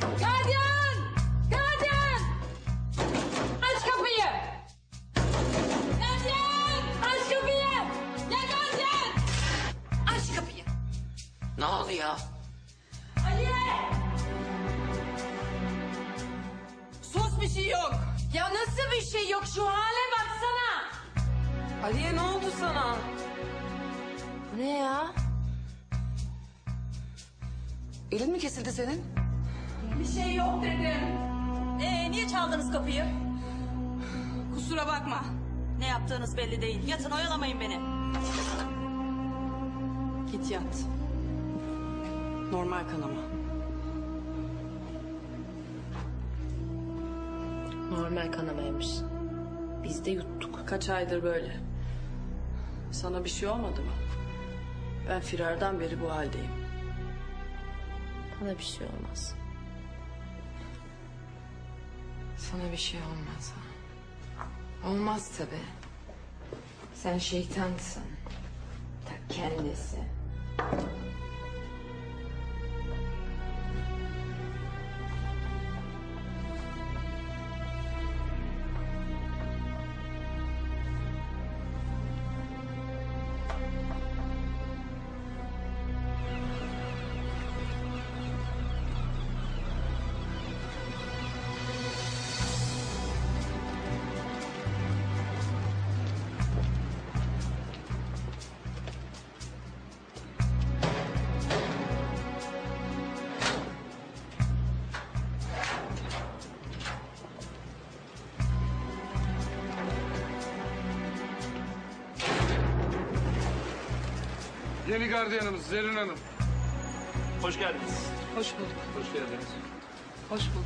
Gardiyan! Gardiyan! Aç kapıyı! Gardiyan! Aç kapıyı! Ya gardiyan! Aç kapıyı! Ne oluyor? Aliye! Sus bir şey yok. Ya nasıl bir şey yok? Şu hale baksana. Aliye ne oldu sana? Ne ya? Elin mi kesildi senin? Bir şey yok dedim. Ee, niye çaldınız kapıyı? Kusura bakma. Ne yaptığınız belli değil. Yatın oyalamayın beni. Git yat. Normal kanama. Normal kanamaymış. Biz de yuttuk. Kaç aydır böyle. Sana bir şey olmadı mı? Ben firardan beri bu haldeyim. Bana bir şey olmaz. Sana bir şey olmaz ha. Olmaz tabii. Sen şeytansın. Ta kendisi. Yeni gardiyanımız Zerrin Hanım. Hoş geldiniz. Hoş bulduk. Hoş geldiniz. Hoş bulduk.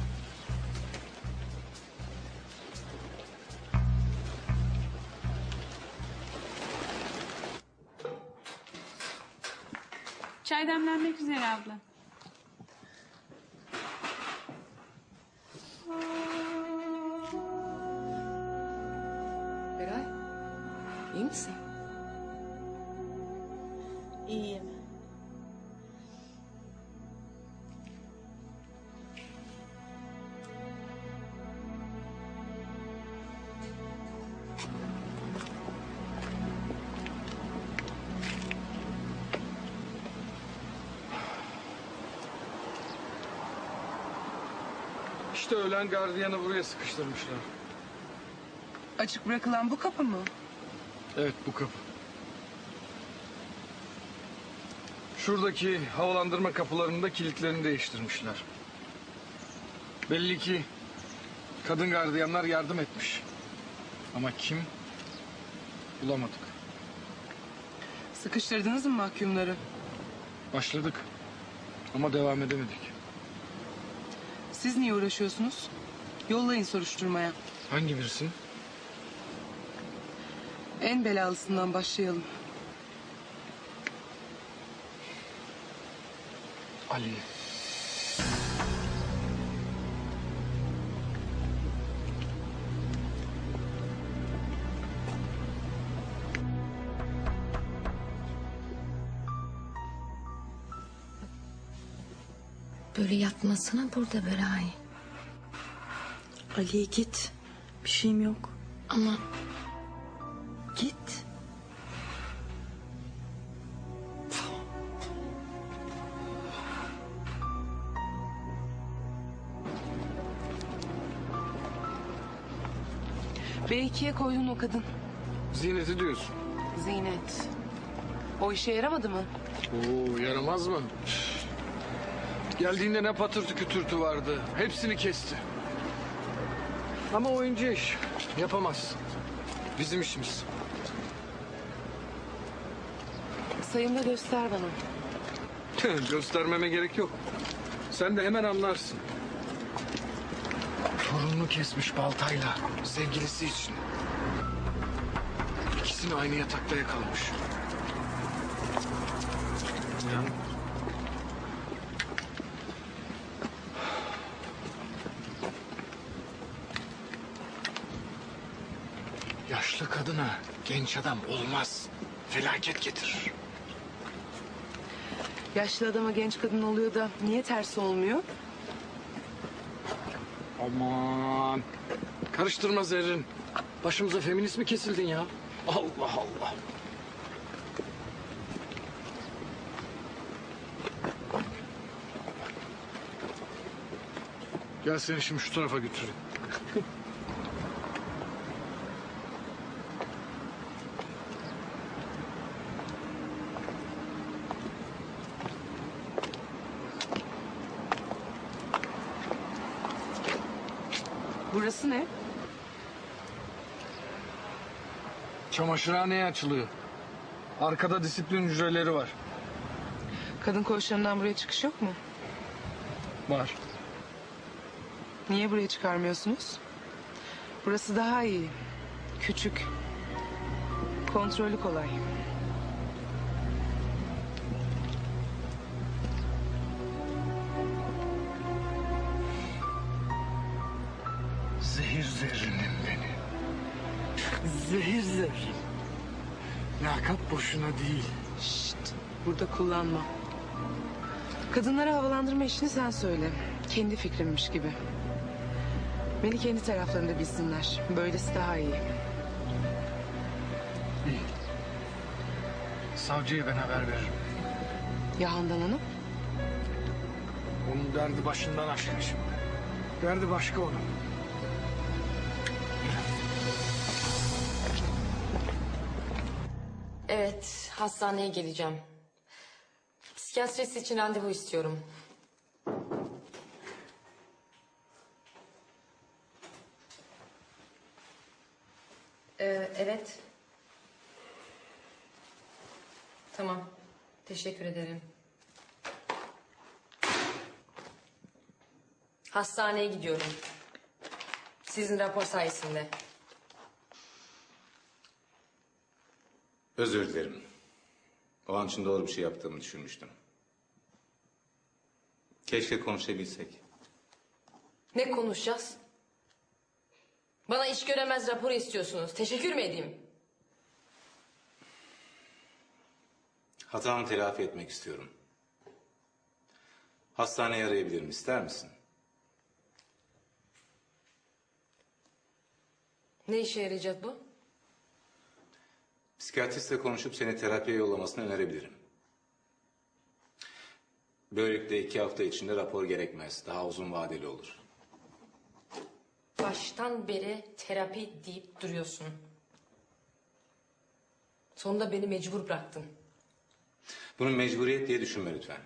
Çay demlenmek üzere abla. Beray, iyi misin? İyiyim. İşte ölen gardiyanı buraya sıkıştırmışlar. Açık bırakılan bu kapı mı? Evet bu kapı. Şuradaki havalandırma kapılarının da kilitlerini değiştirmişler. Belli ki kadın gardiyanlar yardım etmiş. Ama kim? Bulamadık. Sıkıştırdınız mı mahkumları? Başladık ama devam edemedik. Siz niye uğraşıyorsunuz? Yollayın soruşturmaya. Hangi birisi? En belalısından başlayalım. Ali. Böyle yatmasına burada Beray. Ali git. Bir şeyim yok. Ama Git. B2'ye koydun o kadın. Ziyneti diyorsun. Zinet. O işe yaramadı mı? Oo yaramaz mı? Geldiğinde ne patırtı kütürtü vardı. Hepsini kesti. Ama oyuncu iş. Yapamaz. Bizim işimiz. Sayımda göster bana. Göstermeme gerek yok. Sen de hemen anlarsın. Torununu kesmiş baltayla sevgilisi için. İkisini aynı yatakta yakalamış. Yani Yaşlı kadına genç adam olmaz. Felaket getirir. Yaşlı adama genç kadın oluyor da niye tersi olmuyor? Aman. Karıştırma Zerrin. Başımıza feminist mi kesildin ya? Allah Allah. Gel seni şimdi şu tarafa götüreyim. Burası ne? Çamaşırhaneye açılıyor. Arkada disiplin hücreleri var. Kadın koğuşlarından buraya çıkış yok mu? Var. Niye buraya çıkarmıyorsunuz? Burası daha iyi. Küçük. Kontrolü kolay. Zehir zerrin. Lakap boşuna değil. Şşt, burada kullanma. Kadınları havalandırma işini sen söyle. Kendi fikrimmiş gibi. Beni kendi taraflarında bilsinler. Böylesi daha iyi. İyi. Savcıya ben haber veririm. Ya Handan Hanım? Onun derdi başından aşkın şimdi. Derdi başka onun. Evet, hastaneye geleceğim. Psikiyatrist için randevu istiyorum. Ee, evet. Tamam. Teşekkür ederim. Hastaneye gidiyorum. Sizin rapor sayesinde. Özür dilerim. O an için doğru bir şey yaptığımı düşünmüştüm. Keşke konuşabilsek. Ne konuşacağız? Bana iş göremez raporu istiyorsunuz. Teşekkür mü edeyim? Hatamı telafi etmek istiyorum. Hastaneye arayabilirim ister misin? Ne işe yarayacak bu? Psikiyatristle konuşup seni terapiye yollamasını önerebilirim. Böylelikle iki hafta içinde rapor gerekmez. Daha uzun vadeli olur. Baştan beri terapi deyip duruyorsun. Sonunda beni mecbur bıraktın. Bunu mecburiyet diye düşünme lütfen.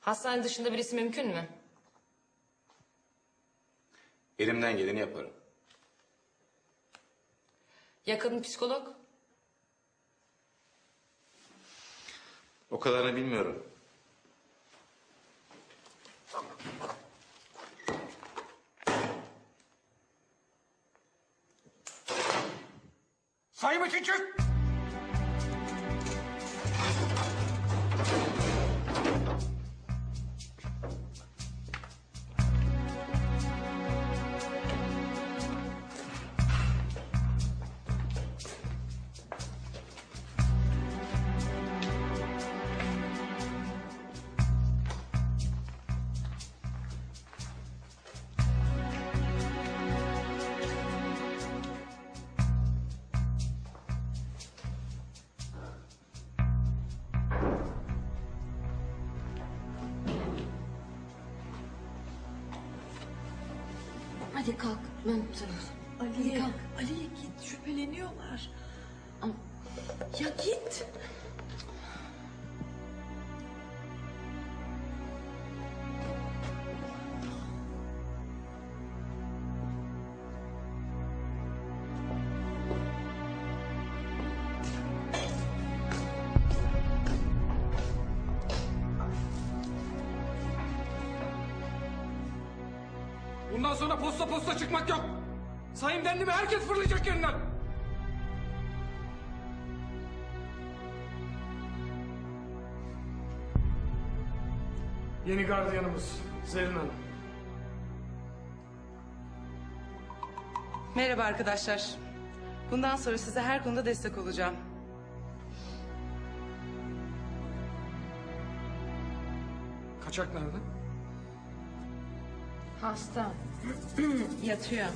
Hastane dışında birisi mümkün mü? Elimden geleni yaparım. Ya kadın psikolog? O kadarını bilmiyorum. Hadi kalk. Ben tutarım. Ali'ye, Ali'ye git şüpheleniyorlar. Ya git. Bundan sonra posta posta çıkmak yok. Sayın dendi mi herkes fırlayacak yerinden. Yeni gardiyanımız Zerrin Hanım. Merhaba arkadaşlar. Bundan sonra size her konuda destek olacağım. Kaçak nerede? Hasta. Yatıyor.